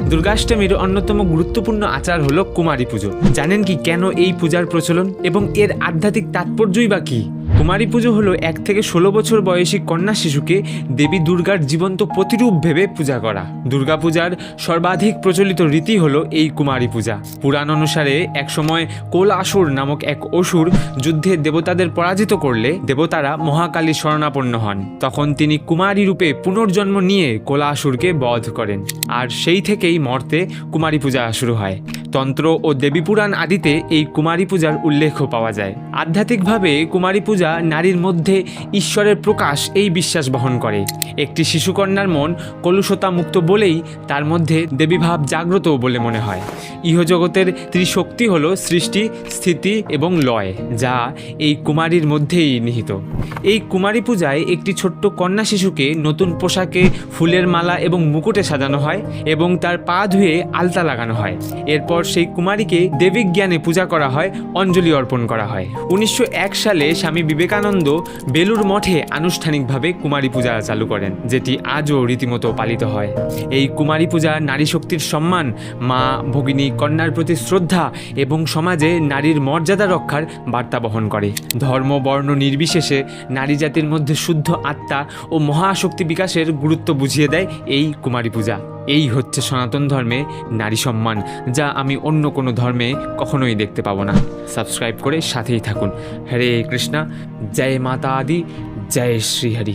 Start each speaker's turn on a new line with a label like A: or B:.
A: দুর্গাষ্টমীর অন্যতম গুরুত্বপূর্ণ আচার হলো কুমারী পুজো। জানেন কি কেন এই পূজার প্রচলন এবং এর আধ্যাত্মিক তাৎপর্যই বা কি? কুমারী পুজো হলো এক থেকে ষোলো বছর বয়সী কন্যা শিশুকে দেবী দুর্গার জীবন্ত প্রতিরূপ ভেবে পূজা করা। দুর্গাপূজার সর্বাধিক প্রচলিত রীতি হলো এই কুমারী পূজা। পুরাণ অনুসারে একসময় কোল আসুর নামক এক অসুর যুদ্ধে দেবতাদের পরাজিত করলে দেবতারা মহাকালী শরণাপন্ন হন। তখন তিনি কুমারী রূপে পুনর্জন্ম নিয়ে কোলাসুরকে বধ করেন। আর সেই থেকেই মর্তে কুমারী পূজা শুরু হয়। তন্ত্র ও দেবীপুরাণ আদিতে এই কুমারী পূজার উল্লেখ পাওয়া যায়। আধ্যাত্মিকভাবে কুমারী পূজা নারীর মধ্যে ঈশ্বরের প্রকাশ এই বিশ্বাস বহন করে। একটি শিশুকন্যার মন কলুষতা মুক্ত বলেই তার মধ্যে দেবীভাব জাগ্রত বলে মনে হয়। ইহজগতের ত্রিশক্তি হল সৃষ্টি, স্থিতি এবং লয়, যা এই কুমারীর মধ্যেই নিহিত। এই কুমারী পূজায় একটি ছোট্ট কন্যা শিশুকে নতুন পোশাকে ফুলের মালা এবং মুকুটে সাজানো হয় এবং তার পা ধুয়ে আলতা লাগানো হয়। এরপর সেই কুমারীকে দেবী জ্ঞানে পূজা করা হয়, অঞ্জলি অর্পণ করা হয়। উনিশশো এক সালে স্বামী বিবেকানন্দ বেলুর মঠে আনুষ্ঠানিকভাবে কুমারী পূজা চালু করেন, যেটি আজও রীতিমতো পালিত হয়। এই কুমারী পূজা নারী শক্তির সম্মান, মা, ভগিনী কন্যার প্রতি শ্রদ্ধা এবং সমাজে নারীর মর্যাদা রক্ষার বার্তা বহন করে। ধর্ম, বর্ণ নির্বিশেষে নারী জাতির মধ্যে শুদ্ধ আত্মা ও মহাশক্তি বিকাশের গুরুত্ব বুঝিয়ে দেয় এই কুমারী পূজা। এই হচ্ছে সনাতন ধর্মে নারী সম্মান, যা আমি অন্য কোনো ধর্মে কখনোই দেখতে পাবো না। সাবস্ক্রাইব করে সাথেই থাকুন। হরে কৃষ্ণা, জয় মাতা আদি, জয় শ্রীহরি।